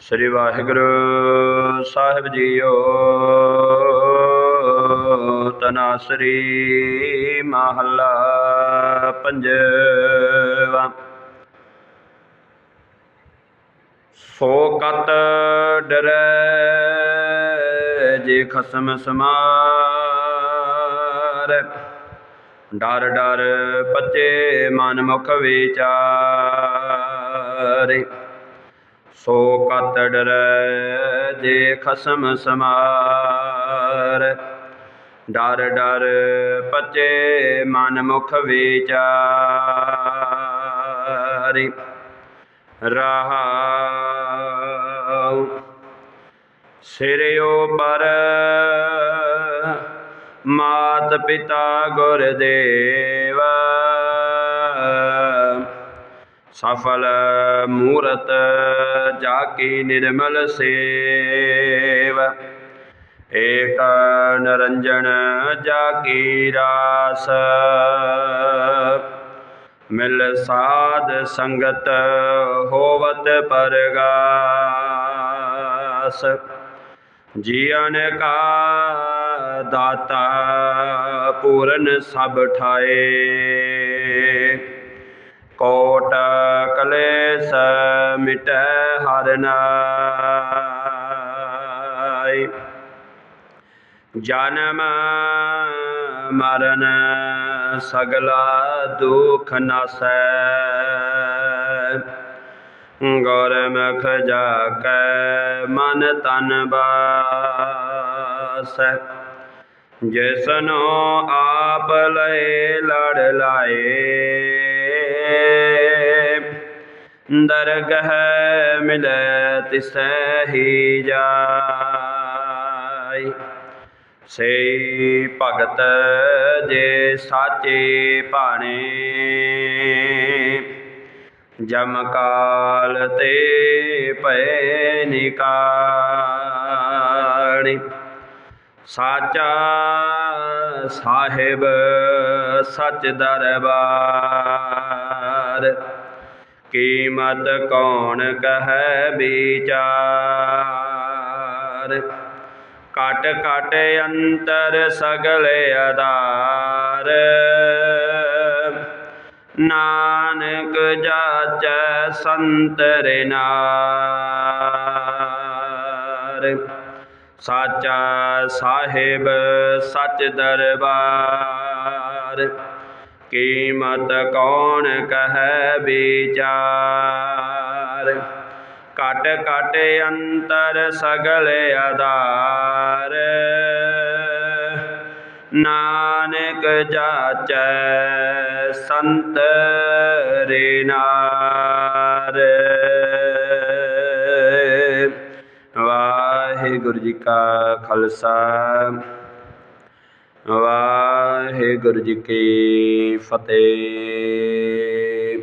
ਸ੍ਰੀ ਵਾਹਿਗੁਰੂ ਸਾਹਿਬ JIO. ਤਨਾਸਰੀ ਮਹੱਲਾ ਪੰਜਵਾ। ਸੋ ਕਤ ਡਰੈ ਜੇ ਖਸਮ ਸਮਾਰ। ਡਰ ਡਰ ਪਚੇ ਮਨ ਮੁਖ ਵਿਚਾਰੇ। ਸੋ ਕਤ ਡਰੈ, ਜੇ ਖਸਮ ਸਮਾਰ। ਡਰ ਡਰ ਪਚੇ ਮਨ ਮੁਖ ਵਿਚਾਰੇ। ਰਹਾਉ ਸਿਰਿਓ ਪਰ, ਮਾਤ ਪਿਤਾ ਗੁਰ ਦੇਵ ਸਫਲ ਮੂਰਤ ਜਾ ਕੀ ਨਿਰਮਲ ਸੇਵ। ਏਕ ਨਰੰਜਨ ਜਾ ਕੀ ਰਾਸ। ਮਿਲ ਸਾਧ ਸੰਗਤ ਹੋਵਤ ਪਰਗਾਸ। ਜੀਵਨ ਕਾ ਦਾਤਾ ਪੂਰਨ ਸਭ ਠਾਏ। ਕੋਟ ਕਲੇਸ਼ ਮਿਟੈ ਹਰ ਨਾਈ। ਜਨਮ ਮਰਨ ਸਗਲਾ ਦੁਖ ਨਾਸੈ। ਗੁਰਮੁਖ ਜਾ ਕੈ ਮਨ ਤਨ ਬਾਸੈ। ਜਿਸਨੋ ਆਪ ਲਏ ਲੜ ਲਾਏ ਦਰਗਹ ਮਿਲੈ ਤਿਸੈ ਹੀ ਜਾਈ ਸੇ ਭਗਤ ਜੇ ਸਾਚੇ ਭਾਣੇ, ਜਮ ਕਾਲ ਤੇ ਭੈ ਨਿਕਾਣੀ। ਸਾਚਾ ਸਾਹਿਬ, ਸਚ ਦਰਬਾਰ ਕੀਮਤ ਕੌਣ ਕਹੈ ਵਿਚਾਰ? ਕਟ ਕਟ ਅੰਤਰ ਸਗਲ ਆਧਾਰ। ਨਾਨਕ ਜਾਚੈ ਸੰਤ ਨਾਰ ਸਾਚਾ ਸਾਹਿਬ, ਸਚ ਦਰਬਾਰ। ਕੀਮਤ ਕੌਣ ਕਹੈ ਵਿਚਾਰ? ਕਟ ਕਟ ਅੰਤਰ ਸਗਲ ਆਧਾਰ। ਨਾਨਕ ਜਾਚੈ ਸੰਤ ਨਾਰ। ਵਾਹਿਗੁਰੂ ਜੀ ਕਾ ਖਾਲਸਾ। ਵਾਹਿਗੁਰੂ ਜੀ ਕੀ ਫਤਿਹ।